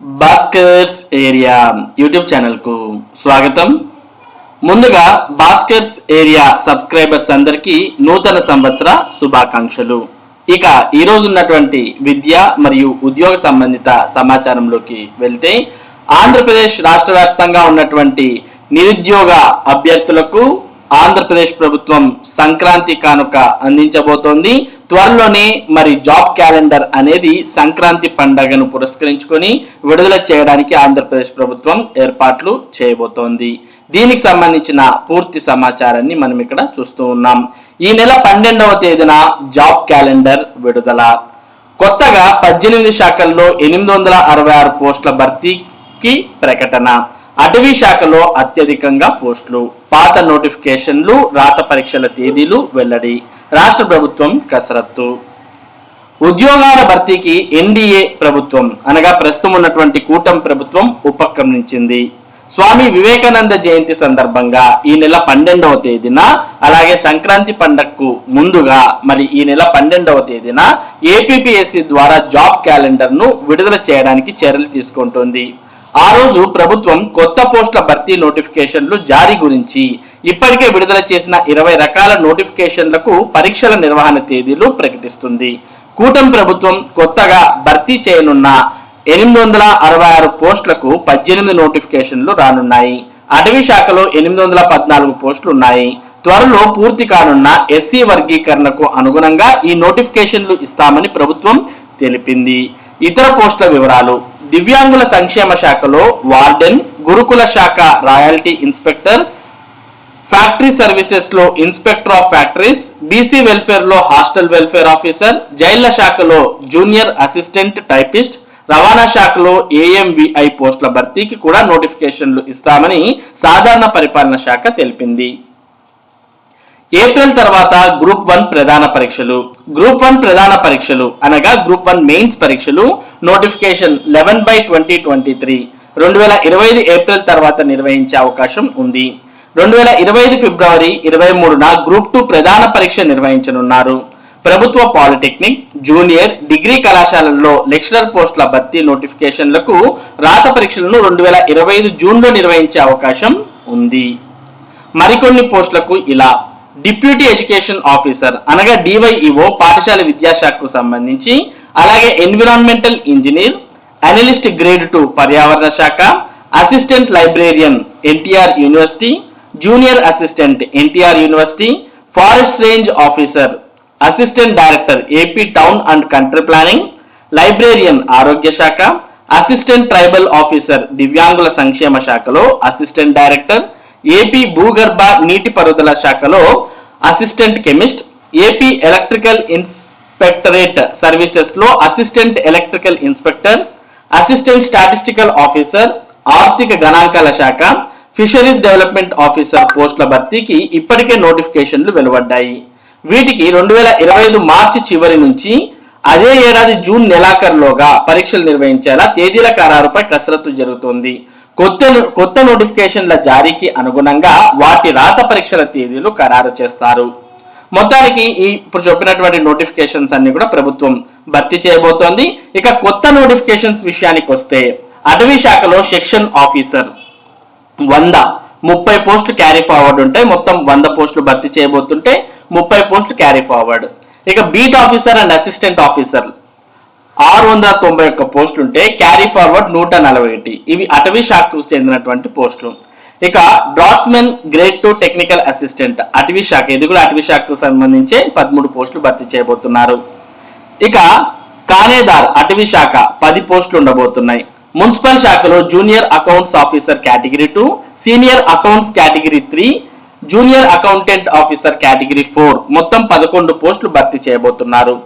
Bhaskar's area YouTube ఛానల్కు స్వాగతం. ముందుగా భాస్కర్స్ ఏరియా సబ్స్క్రైబర్స్ అందరికీ నూతన సంవత్సర శుభాకాంక్షలు. ఇక ఈ రోజున్నటువంటి విద్య మరియు ఉద్యోగ సంబంధిత సమాచారంలోకి వెళ్తే ఆంధ్రప్రదేశ్ రాష్ట్ర వ్యాప్తంగా ఉన్నటువంటి నిరుద్యోగ అభ్యర్థులకు ఆంధ్రప్రదేశ్ ప్రభుత్వం సంక్రాంతి కానుక అందించబోతోంది. త్వరలోనే మరి జాబ్ క్యాలెండర్ అనేది సంక్రాంతి పండగను పురస్కరించుకొని విడుదల చేయడానికి ఆంధ్రప్రదేశ్ ప్రభుత్వం ఏర్పాట్లు చేయబోతోంది. దీనికి సంబంధించిన పూర్తి సమాచారాన్ని మనం ఇక్కడ చూస్తూ ఉన్నాం. ఈ నెల పన్నెండవ తేదీన జాబ్ క్యాలెండర్ విడుదల. కొత్తగా పద్దెనిమిది శాఖల్లో ఎనిమిది వందల అరవై ఆరు పోస్టుల భర్తీకి ప్రకటన. అటవీ శాఖలో అత్యధికంగా పోస్టులు. పాత నోటిఫికేషన్లు రాత పరీక్షల తేదీలు వెల్లడి. రాష్ట్ర ప్రభుత్వం కసరత్తు. ఉద్యోగాల భర్తీకి ఎన్డీఏ ప్రభుత్వం అనగా ప్రస్తుతం ఉన్నటువంటి కూటమి ప్రభుత్వం ఉపక్రమించింది. స్వామి వివేకానంద జయంతి సందర్భంగా ఈ నెల పన్నెండవ తేదీన అలాగే సంక్రాంతి పండగకు ముందుగా మరి ఈ నెల పన్నెండవ తేదీన ఏపీపీఎస్సీ ద్వారా జాబ్ క్యాలెండర్ను విడుదల చేయడానికి చర్యలు తీసుకుంటోంది. ఆ రోజు ప్రభుత్వం కొత్త పోస్టుల భర్తీ నోటిఫికేషన్లు జారీ గురించి ఇప్పటికే విడుదల చేసిన ఇరవై రకాల నోటిఫికేషన్లకు పరీక్షల నిర్వహణ తేదీలు ప్రకటిస్తుంది. కూటమి ప్రభుత్వం కొత్తగా భర్తీ చేయనున్న ఎనిమిది వందల అరవై ఆరు పోస్టులకు పద్దెనిమిది నోటిఫికేషన్లు రానున్నాయి. అటవీ శాఖలో ఎనిమిది వందల పద్నాలుగు పోస్టులు ఉన్నాయి త్వరలో పూర్తి కానున్న ఎస్సీ వర్గీకరణకు అనుగుణంగా ఈ నోటిఫికేషన్లు ఇస్తామని ప్రభుత్వం తెలిపింది. ఇతర పోస్టుల వివరాలు దివ్యాంగుల సంక్షేమ శాఖలో వార్డెన్ గురుకుల శాఖ రాయల్టీ ఇన్స్పెక్టర్ ఫ్యాక్టరీ సర్వీసెస్లో ఇన్స్పెక్టర్ ఆఫ్ ఫ్యాక్టరీస్ బీసీ వెల్ఫేర్లో హాస్టల్ వెల్ఫేర్ ఆఫీసర్ జైళ్ళ శాఖలో జూనియర్ అసిస్టెంట్ టైపిస్ట్ రవాణా శాఖలో ఏఎంవిఐ పోస్టుల భర్తీకి కూడా నోటిఫికేషన్లు ఇస్తామని సాధారణ పరిపాలన శాఖ తెలిపింది. ఏప్రిల్ తర్వాత గ్రూప్ వన్ ప్రధాన పరీక్షలు గ్రూప్ వన్ ప్రధాన పరీక్షలు అనగా గ్రూప్ వన్ మెయిన్స్ పరీక్షలు notification eleven by twenty twenty three రెండు వేల ఇరవై ఐదు ఏప్రిల్ తర్వాత నిర్వహించే అవకాశం ఉంది. రెండు వేల ఇరవై ఐదు ఫిబ్రవరి ఇరవై మూడున గ్రూప్ టూ ప్రధాన పరీక్ష నిర్వహించనున్నారు. ప్రభుత్వ పాలిటెక్నిక్ జూనియర్ డిగ్రీ కళాశాలల్లో లెక్చరర్ పోస్టుల భర్తీ నోటిఫికేషన్లకు రాత పరీక్షలను రెండు వేల ఇరవై ఐదు జూన్లో నిర్వహించే అవకాశం ఉంది. మరికొన్ని పోస్టులకు ఇలా. డిప్యూటీ ఎడ్యుకేషన్ ఆఫీసర్ అనగా డివైఈఓ పాఠశాల విద్యాశాఖకు సంబంధించి అలాగే environmental engineer analyst grade two పర్యావరణ శాఖ assistant librarian NTR university junior assistant NTR university forest range officer assistant director AP town and country planning librarian ఆరోగ్య శాఖ అసిస్టెంట్ ట్రైబల్ ఆఫీసర్ దివ్యాంగుల సంక్షేమ శాఖలో అసిస్టెంట్ డైరెక్టర్ ఏపీ భూగర్భ నీటిపారుదల శాఖలో assistant chemist AP electrical inspectorate సర్వీసెస్లో assistant electrical inspector assistant statistical officer ఆర్థిక గణాంకాల శాఖ ఫిషరీస్ డెవలప్మెంట్ ఆఫీసర్ పోస్టుల భర్తీకి ఇప్పటికే నోటిఫికేషన్లు వెలువడ్డాయి. వీటికి రెండు వేల ఇరవై ఐదు మార్చి చివరి నుంచి అదే ఏడాది జూన్ నెలాఖరులోగా పరీక్షలు నిర్వహించేలా తేదీల ఖరారుపై కసరత్తు జరుగుతోంది. కొత్త కొత్త నోటిఫికేషన్ల జారీకి అనుగుణంగా వాటి రాత పరీక్షల తేదీలు ఖరారు చేస్తారు. మొత్తానికి ఈ ఇప్పుడు చెప్పినటువంటి నోటిఫికేషన్స్ అన్ని కూడా ప్రభుత్వం భర్తీ చేయబోతోంది. ఇక కొత్త నోటిఫికేషన్స్ విషయానికి వస్తే అటవీ శాఖలో సెక్షన్ ఆఫీసర్ వంద ముప్పై పోస్టులు క్యారీ ఫార్వర్డ్ ఉంటాయి మొత్తం వంద పోస్టులు భర్తీ చేయబోతుంటే ముప్పై పోస్టులు క్యారీ ఫార్వర్డ్. ఇక beat officer and assistant officer ఆరు వందల తొంభై ఒక్క పోస్టులు ఉంటే క్యారీ ఫార్వర్డ్ నూట నలభై ఒకటి. ఇవి అటవీ శాఖకు చెందినటువంటి పోస్టులు. ఇక draughtsmen grade two technical assistant అటవీ శాఖ ఇది కూడా అటవీ శాఖకు సంబంధించి పదమూడు పోస్టులు భర్తీ చేయబోతున్నారు. ఇక కానేదార్ అటవీ శాఖ పది పోస్టులు ఉండబోతున్నాయి. మున్సిపల్ శాఖలో junior accounts officer category two senior accounts category three junior accountant officer category four. మొత్తం పదకొండు పోస్టులు భర్తీ చేయబోతున్నారు.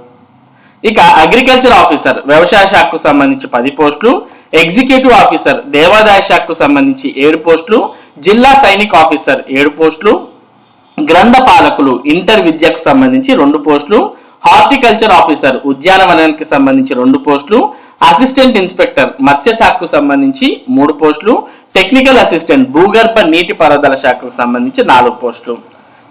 ఇక అగ్రికల్చర్ ఆఫీసర్ వ్యవసాయ శాఖకు సంబంధించి పది పోస్టులు ఎగ్జిక్యూటివ్ ఆఫీసర్ దేవాదాయ శాఖకు సంబంధించి ఏడు పోస్టులు జిల్లా సైనిక్ ఆఫీసర్ ఏడు పోస్టులు గ్రంథ పాలకులు ఇంటర్ విద్యకు సంబంధించి రెండు పోస్టులు హార్టికల్చర్ ఆఫీసర్ ఉద్యానవనానికి సంబంధించి రెండు పోస్టులు అసిస్టెంట్ ఇన్స్పెక్టర్ మత్స్య శాఖకు సంబంధించి మూడు పోస్టులు టెక్నికల్ అసిస్టెంట్ భూగర్భ నీటి పారుదల శాఖకు సంబంధించి నాలుగు పోస్టులు.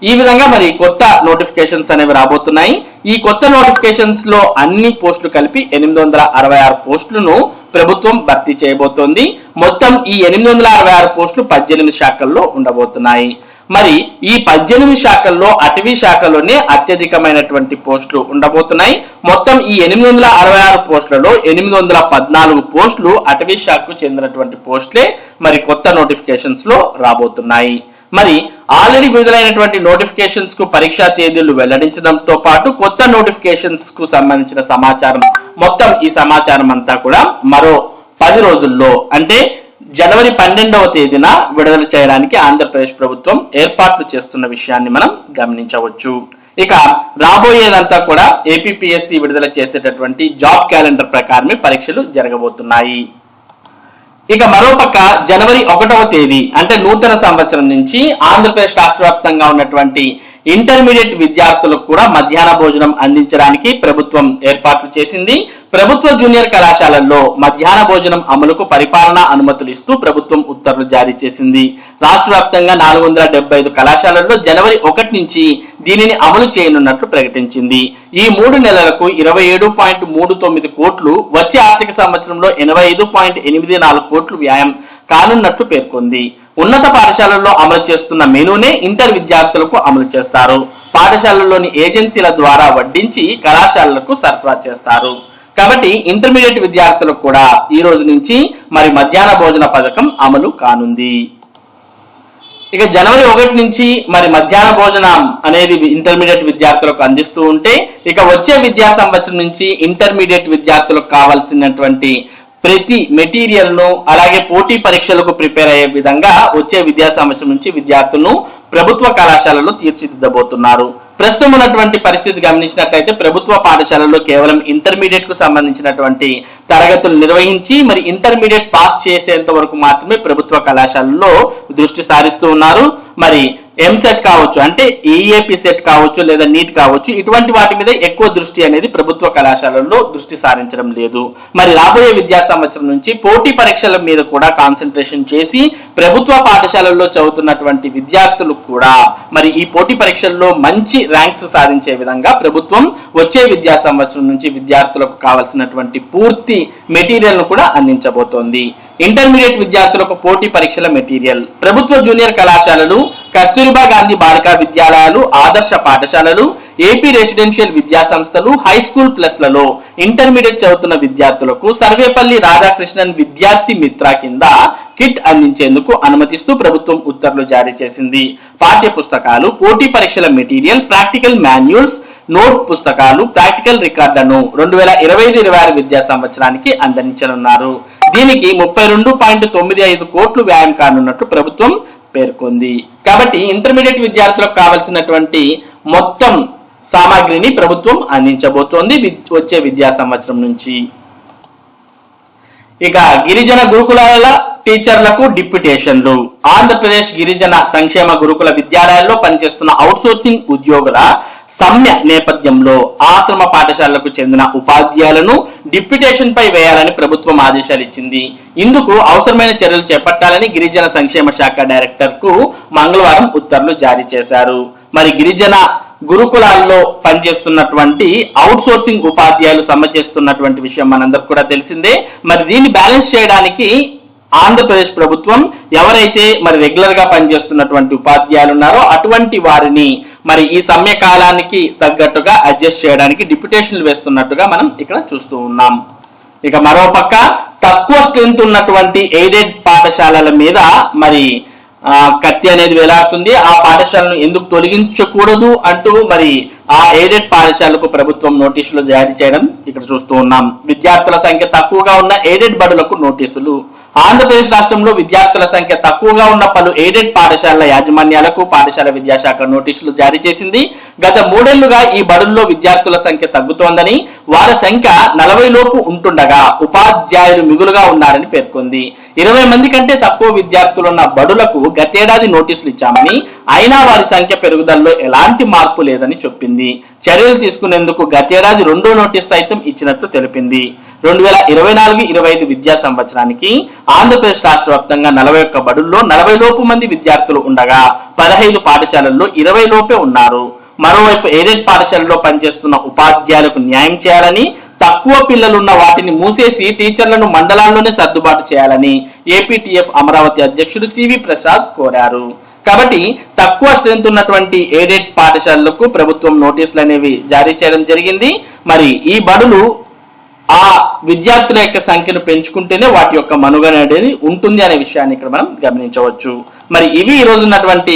ఈ విధంగా మరి కొత్త నోటిఫికేషన్స్ అనేవి రాబోతున్నాయి. ఈ కొత్త నోటిఫికేషన్స్లో అన్ని పోస్టులు కలిపి ఎనిమిది వందల అరవై ఆరు పోస్టులను ప్రభుత్వం భర్తీ చేయబోతోంది. మొత్తం ఈ ఎనిమిది వందల అరవై ఆరు పోస్టులు పద్దెనిమిది శాఖల్లో ఉండబోతున్నాయి. మరి ఈ పద్దెనిమిది శాఖల్లో అటవీ శాఖలోనే అత్యధికమైనటువంటి పోస్టులు ఉండబోతున్నాయి. మొత్తం ఈ ఎనిమిది వందల అరవై ఆరు పోస్టులలో ఎనిమిది వందల పద్నాలుగు పోస్టులు అటవీ శాఖకు చెందినటువంటి పోస్టులే మరి కొత్త నోటిఫికేషన్స్లో రాబోతున్నాయి. మరి ఆల్రెడీ విడుదలైనటువంటి నోటిఫికేషన్స్కు పరీక్షా తేదీలు వెల్లడించడంతో పాటు కొత్త నోటిఫికేషన్స్కు సంబంధించిన సమాచారం మొత్తం ఈ సమాచారం అంతా కూడా మరో పది రోజుల్లో అంటే జనవరి పన్నెండవ తేదీన విడుదల చేయడానికి ఆంధ్రప్రదేశ్ ప్రభుత్వం ఏర్పాట్లు చేస్తున్న విషయాన్ని మనం గమనించవచ్చు. ఇక రాబోయేదంతా కూడా ఏపీపీఎస్సి విడుదల చేసేటటువంటి జాబ్ క్యాలెండర్ ప్రకారమే పరీక్షలు జరగబోతున్నాయి. ఇక మరోపక్క జనవరి ఒకటవ తేదీ అంటే నూతన సంవత్సరం నుంచి ఆంధ్రప్రదేశ్ రాష్ట్ర వ్యాప్తంగా ఉన్నటువంటి ఇంటర్మీడియట్ విద్యార్థులకు కూడా మధ్యాహ్న భోజనం అందించడానికి ప్రభుత్వం ఏర్పాట్లు చేసింది. ప్రభుత్వ జూనియర్ కళాశాలల్లో మధ్యాహ్న భోజనం అమలుకు పరిపాలన అనుమతులు ఇస్తూ ప్రభుత్వం ఉత్తర్వులు జారీ చేసింది. రాష్ట్ర వ్యాప్తంగా నాలుగు వందల డెబ్బై ఐదు కళాశాలల్లో జనవరి ఒకటి నుంచి దీనిని అమలు చేయనున్నట్లు ప్రకటించింది. ఈ మూడు నెలలకు ఇరవై ఏడు పాయింట్ మూడు తొమ్మిది కోట్లు వచ్చే ఆర్థిక సంవత్సరంలో ఎనభై ఐదు పాయింట్ ఎనిమిది నాలుగు కోట్లు వ్యాయం కానున్నట్లు పేర్కొంది. ఉన్నత పాఠశాలల్లో అమలు చేస్తున్న మెనూనే ఇంటర్ విద్యార్థులకు అమలు చేస్తారు. పాఠశాలల్లోని ఏజెన్సీల ద్వారా వడ్డించి కళాశాలలకు సరఫరా చేస్తారు. కాబట్టి ఇంటర్మీడియట్ విద్యార్థులకు కూడా ఈ రోజు నుంచి మరి మధ్యాహ్న భోజన పథకం అమలు కానుంది. ఇక జనవరి ఒకటి నుంచి మరి మధ్యాహ్న భోజనం అనేది ఇంటర్మీడియట్ విద్యార్థులకు అందిస్తూ ఉంటే ఇక వచ్చే విద్యా సంవత్సరం నుంచి ఇంటర్మీడియట్ విద్యార్థులకు కావాల్సినటువంటి ప్రతి మెటీరియల్ను అలాగే పోటీ పరీక్షలకు ప్రిపేర్ అయ్యే విధంగా వచ్చే విద్యా సంవత్సరం నుంచి విద్యార్థులను ప్రభుత్వ కళాశాలలో తీర్చిదిద్దబోతున్నారు. ప్రస్తుతం ఉన్నటువంటి పరిస్థితి గమనించినట్లయితే ప్రభుత్వ పాఠశాలల్లో కేవలం ఇంటర్మీడియట్కు సంబంధించినటువంటి తరగతులు నిర్వహించి మరి ఇంటర్మీడియట్ పాస్ చేసేంత వరకు మాత్రమే ప్రభుత్వ కళాశాలలో దృష్టి సారిస్తూ ఉన్నారు. మరి ఎంసెట్ కావచ్చు అంటే ఈఏపీ సెట్ కావచ్చు లేదా నీట్ కావచ్చు ఇటువంటి వాటి మీద ఎక్కువ దృష్టి అనేది ప్రభుత్వ కళాశాలల్లో దృష్టి సారించడం లేదు. మరి రాబోయే విద్యా సంవత్సరం నుంచి పోటీ పరీక్షల మీద కూడా కాన్సన్ట్రేషన్ చేసి ప్రభుత్వ పాఠశాలల్లో చదువుతున్నటువంటి విద్యార్థులు కూడా మరి ఈ పోటీ పరీక్షల్లో మంచి ర్యాంక్స్ సాధించే విధంగా ప్రభుత్వం వచ్చే విద్యా సంవత్సరం నుంచి విద్యార్థులకు కావలసినటువంటి పూర్తి మెటీరియల్ను కూడా అందించబోతోంది. ఇంటర్మీడియట్ విద్యార్థులకు పోటీ పరీక్షల మెటీరియల్. ప్రభుత్వ జూనియర్ కళాశాలలు కస్తూరిబా గాంధీ బాలికా విద్యాలయాలు ఆదర్శ పాఠశాలలు ఏపీ రెసిడెన్షియల్ విద్యా సంస్థలు హై స్కూల్ ప్లస్లలో ఇంటర్మీడియట్ చదువుతున్న విద్యార్థులకు సర్వేపల్లి రాధాకృష్ణన్ విద్యార్థి మిత్ర కింద కిట్ అందించేందుకు అనుమతిస్తూ ప్రభుత్వం ఉత్తర్వులు జారీ చేసింది. పాఠ్య పుస్తకాలు పోటీ పరీక్షల మెటీరియల్ ప్రాక్టికల్ మాన్యువల్స్ నోట్ పుస్తకాలు ప్రాక్టికల్ రికార్డులను రెండు వేల ఇరవై ఐదు ఇరవై ఆరు విద్యా సంవత్సరానికి అందించనున్నారు. దీనికి ముప్పై రెండు పాయింట్ తొమ్మిది ఐదు కోట్లు వ్యాయం కానున్నట్లు ప్రభుత్వం పేర్కొంది. కాబట్టి ఇంటర్మీడియట్ విద్యార్థులకు కావలసినటువంటి మొత్తం సామాగ్రిని ప్రభుత్వం అందించబోతోంది. వచ్చే విద్యా సంవత్సరం నుంచి. ఇక గిరిజన గురుకులాల టీచర్లకు డిప్యుటేషన్లు. ఆంధ్రప్రదేశ్ గిరిజన సంక్షేమ గురుకుల విద్యాలయాల్లో పనిచేస్తున్న అవుట్సోర్సింగ్ ఉద్యోగుల సమ్మె నేపథ్యంలో ఆశ్రమ పాఠశాలలకు చెందిన ఉపాధ్యాయులను డిప్యుటేషన్ పై వేయాలని ప్రభుత్వం ఆదేశాలు ఇచ్చింది. ఇందుకు అవసరమైన చర్యలు చేపట్టాలని గిరిజన సంక్షేమ శాఖ డైరెక్టర్కు మంగళవారం ఉత్తర్వులు జారీ చేశారు. మరి గిరిజన గురుకులాల్లో పనిచేస్తున్నటువంటి అవుట్ సోర్సింగ్ ఉపాధ్యాయులు సమ్మె చేస్తున్నటువంటి విషయం మనందరికి కూడా తెలిసిందే. మరి దీన్ని బ్యాలెన్స్ చేయడానికి ఆంధ్రప్రదేశ్ ప్రభుత్వం ఎవరైతే మరి రెగ్యులర్గా పనిచేస్తున్నటువంటి ఉపాధ్యాయులు ఉన్నారో అటువంటి వారిని మరి ఈ సమ్మె కాలానికి తగ్గట్టుగా అడ్జస్ట్ చేయడానికి డిప్యుటేషన్లు వేస్తున్నట్టుగా మనం ఇక్కడ చూస్తూ ఉన్నాం. ఇక మరోపక్క తక్కువ స్ట్రెంత్ ఉన్నటువంటి ఎయిడెడ్ పాఠశాలల మీద మరి కత్తి అనేది వేలాడుతుంది. ఆ పాఠశాలను ఎందుకు తొలగించకూడదు అంటూ మరి ఆ ఎయిడెడ్ పాఠశాలకు ప్రభుత్వం నోటీసులు జారీ చేయడం ఇక్కడ చూస్తూ ఉన్నాం. విద్యార్థుల సంఖ్య తక్కువగా ఉన్న ఎయిడెడ్ బడులకు నోటీసులు. ఆంధ్రప్రదేశ్ రాష్ట్రంలో విద్యార్థుల సంఖ్య తక్కువగా ఉన్న పలు ఎయిడెడ్ పాఠశాలల యాజమాన్యాలకు పాఠశాల విద్యాశాఖ నోటీసులు జారీ చేసింది. గత మూడేళ్ళుగా ఈ బడుల్లో విద్యార్థుల సంఖ్య తగ్గుతోందని వారి సంఖ్య నలభై లోపు ఉంటుండగా ఉపాధ్యాయులు మిగులుగా ఉన్నారని పేర్కొంది. ఇరవై మంది కంటే తక్కువ విద్యార్థులున్న బడులకు గతేడాది నోటీసులు ఇచ్చామని అయినా వారి సంఖ్య పెరుగుదలలో ఎలాంటి మార్పు లేదని చెప్పింది. చర్యలు తీసుకునేందుకు గతేడాది రెండో నోటీస్ సైతం ఇచ్చినట్టు తెలిపింది. రెండు వేల ఇరవై నాలుగు ఇరవై ఐదు విద్యా సంవత్సరానికి ఆంధ్రప్రదేశ్ రాష్ట్ర వ్యాప్తంగా నలభై ఒక్క బడుల్లో నలభై లోపు మంది విద్యార్థులు ఉండగా పదహైదు పాఠశాలల్లో ఇరవై లోపే ఉన్నారు. మరోవైపు ఎయిడెడ్ పాఠశాలలో పనిచేస్తున్న ఉపాధ్యాయులకు న్యాయం చేయాలని తక్కువ పిల్లలున్న వాటిని మూసేసి టీచర్లను మండలాల్లోనే సర్దుబాటు చేయాలని ఏపీటీఎఫ్ అమరావతి అధ్యక్షుడు సివి ప్రసాద్ కోరారు. కాబట్టి తక్కువ స్ట్రెంత్ ఉన్నటువంటి ఎయిడెడ్ పాఠశాలలకు ప్రభుత్వం నోటీసులు అనేవి జారీ చేయడం జరిగింది. మరి ఈ బడులు ఆ విద్యార్థుల యొక్క సంఖ్యను పెంచుకుంటేనే వాటి యొక్క మనుగడ అనేది ఉంటుంది అనే విషయాన్ని ఇక్కడ మనం గమనించవచ్చు. మరి ఇవి ఈ రోజు ఉన్నటువంటి